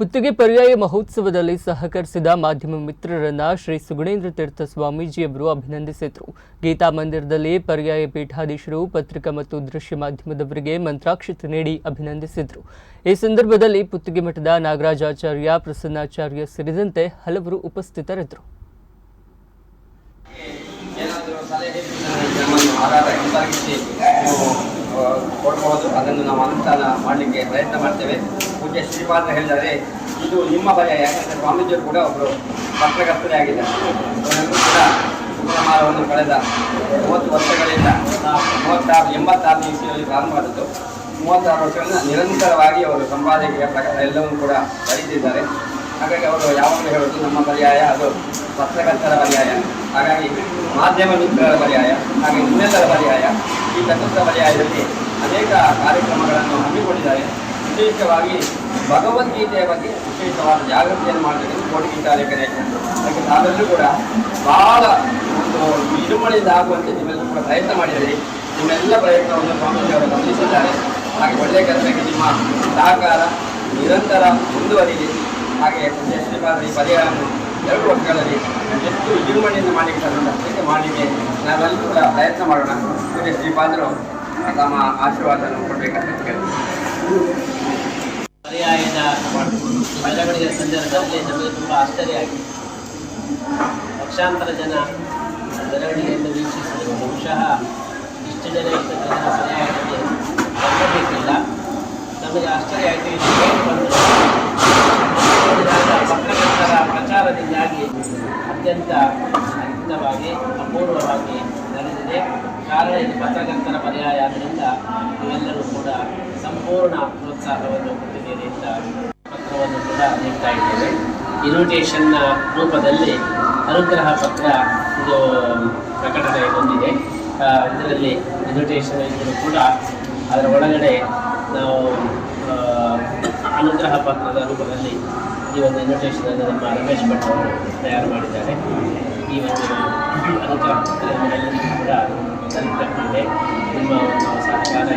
ಪುತ್ತಿಗೆ ಪರ್ಯಾಯ ಮಹೋತ್ಸವದಲ್ಲಿ ಸಹಕರಿಸಿದ ಮಾಧ್ಯಮ ಮಿತ್ರರನ್ನ ಶ್ರೀ ಸುಗುಣೇಂದ್ರ ತೀರ್ಥ ಸ್ವಾಮೀಜಿಯವರು ಅಭಿನಂದಿಸಿದರು. ಗೀತಾ ಮಂದಿರದಲ್ಲಿ ಪರ್ಯಾಯ ಪೀಠಾಧೀಶರು, ಪತ್ರಿಕಾ ಮತ್ತು ದೃಶ್ಯ ಮಾಧ್ಯಮದವರಿಗೆ ಮಂತ್ರಾಕ್ಷತೆ ನೀಡಿ ಅಭಿನಂದಿಸಿದರು. ಈ ಸಂದರ್ಭದಲ್ಲಿ ಪುತ್ತಿಗೆ ಮಠದ ನಾಗರಾಜಾಚಾರ್ಯ ಪ್ರಸನ್ನಾಚಾರ್ಯ ಸೇರಿದಂತೆ ಹಲವರು ಉಪಸ್ಥಿತರಿದ್ದರು. ಕೊಡಬಹುದು. ಅದನ್ನು ನಾವು ಅನುಷ್ಠಾನ ಮಾಡಲಿಕ್ಕೆ ಪ್ರಯತ್ನ ಮಾಡ್ತೇವೆ. ಪೂಜ್ಯ ಶ್ರೀಪಾದ ಹೇಳಿದರೆ ಇದು ನಿಮ್ಮ ಭಯ, ಯಾಕಂದರೆ ಸ್ವಾಮೀಜಿಯವರು ಕೂಡ ಒಬ್ಬರು ಪತ್ರಕರ್ತರೇ ಆಗಿದ್ದಾರೆ. ಕೂಡ ಸಮಾರವನ್ನು ಕಳೆದ ಮೂವತ್ತು ವರ್ಷಗಳಿಂದ ಮೂವತ್ತಾರು, ಎಂಬತ್ತಾರು ಇಸ್ವಿಯಲ್ಲಿ ಪ್ರಾರಂಭವಾದದ್ದು ಮೂವತ್ತಾರು ವರ್ಷಗಳಿಂದ ನಿರಂತರವಾಗಿ ಅವರು ಸಂಪಾದಕೀಯ ಪ್ರಕಾರ ಎಲ್ಲವನ್ನು ಕೂಡ ಬರೀತಿದ್ದಾರೆ ಹಾಗಾಗಿ ಅವರು ಯಾವಾಗಲೂ ಹೇಳೋದು ನಮ್ಮ ಪರ್ಯಾಯ, ಅದು ಪತ್ರಕರ್ತರ ಪರ್ಯಾಯ. ಹಾಗಾಗಿ ಮಾಧ್ಯಮ ಮಿತ್ರರ ಪರ್ಯಾಯ, ಹಾಗೆ ಇನ್ನೆಲ್ಲರ ಪರ್ಯಾಯ. ಈ ಚತುರ್ಥ ವಲಯದಲ್ಲಿ ಅನೇಕ ಕಾರ್ಯಕ್ರಮಗಳನ್ನು ಹಮ್ಮಿಕೊಂಡಿದ್ದಾರೆ. ವಿಶೇಷವಾಗಿ ಭಗವದ್ಗೀತೆಯ ಬಗ್ಗೆ ವಿಶೇಷವಾದ ಜಾಗೃತಿಯನ್ನು ಮಾಡಬೇಕೆಂದು ಕೋಟಿಗೀತಾ ಲೇಖನ ಅದಕ್ಕೆ ತಾವೆಲ್ಲರೂ ಕೂಡ ಬಹಳ ಒಂದು ಇಳುವಳಿಯಿಂದ ಆಗುವಂತೆ ನಿಮ್ಮೆಲ್ಲರೂ ಕೂಡ ಪ್ರಯತ್ನ ಮಾಡಿದ್ದೀರಿ. ನಿಮ್ಮೆಲ್ಲ ಪ್ರಯತ್ನವನ್ನು ಸ್ವಾಮೀಜಿಯವರು ಗಮನಿಸಿದ್ದಾರೆ. ಹಾಗೆ ಒಳ್ಳೆಯ ಕೆಲಸಕ್ಕೆ ನಿಮ್ಮ ಸಹಕಾರ ನಿರಂತರ ಮುಂದುವರಿಯಿರಿ ಹಾಗೆ ಶ್ರೀಪಾದ ಈ ಪರ್ಯಾಯವನ್ನು ಎರಡು ವರ್ಷಗಳಲ್ಲಿ ಎಷ್ಟು ವಿಜೃಂಭಣೆಯಿಂದ ಮಾಡಲಿಕ್ಕೆ ಅದಕ್ಕೆ ಮಾಡಲಿಕ್ಕೆ ನಾವೆಲ್ಲರೂ ಕೂಡ ಪ್ರಯತ್ನ ಮಾಡೋಣ. ಪೂಜ್ಯ ಶ್ರೀಪಾದರು ತಮ್ಮ ಆಶೀರ್ವಾದವನ್ನು ಕೊಡಬೇಕಂತ ಕೇಳಿ ಪರ್ಯಾಯದ ಬೆಳವಣಿಗೆ ಸಂದರ್ಭದಲ್ಲಿ ನಮಗೆ ತುಂಬ ಆಶ್ಚರ್ಯ ಆಗಿದೆ. ಲಕ್ಷಾಂತರ ಜನ ಬೆಳವಣಿಗೆಯನ್ನು ವೀಕ್ಷಿಸಿದರು. ಬಹುಶಃ ಇಷ್ಟು ಜನ ಇಷ್ಟು ಜನ ಪರ್ಯಾಯದಲ್ಲಿ ಅದ್ಭುತವಾಗಿ ಅಪೂರ್ವವಾಗಿ ನಡೆದಿದೆ. ಕಾರಣ ಇದು ಪತ್ರಕರ್ತರ ಪರ್ಯಾಯ. ಆದ್ದರಿಂದ ನೀವೆಲ್ಲರೂ ಕೂಡ ಸಂಪೂರ್ಣ ಪ್ರೋತ್ಸಾಹವನ್ನು ಕೊಟ್ಟಿದ್ದೀರಿಯಿಂದ ಪತ್ರವನ್ನು ಕೂಡ ನೀಡ್ತಾ ಇದ್ದೇವೆ. ಇನ್ವಿಟೇಷನ್ನ ರೂಪದಲ್ಲಿ ಅನುಗ್ರಹ ಪತ್ರ ಇದು ಪ್ರಕಟಣೆ ಹೊಂದಿದೆ ಇದರಲ್ಲಿ ಇನ್ವಿಟೇಷನ್ ಇದ್ದರೂ ಕೂಡ ಅದರ ಒಳಗಡೆ ನಾವು ಅನುಗ್ರಹ ಪತ್ರದ ರೂಪದಲ್ಲಿ ಈ ಒಂದು ಇನ್ವಿಟೇಷನನ್ನು ನಮ್ಮ ರಮೇಶ್ ಭಟ್ ಅವರು ತಯಾರು ಮಾಡಿದ್ದಾರೆ. ಈ ಒಂದು ಅನುಗ್ರಹ ಪತ್ರ ನಿಮ್ಮೆಲ್ಲರಿಗೂ ಕೂಡ ತಲುಪಬೇಕಿದೆ ನಿಮ್ಮ ಒಂದು ಸಹಕಾರ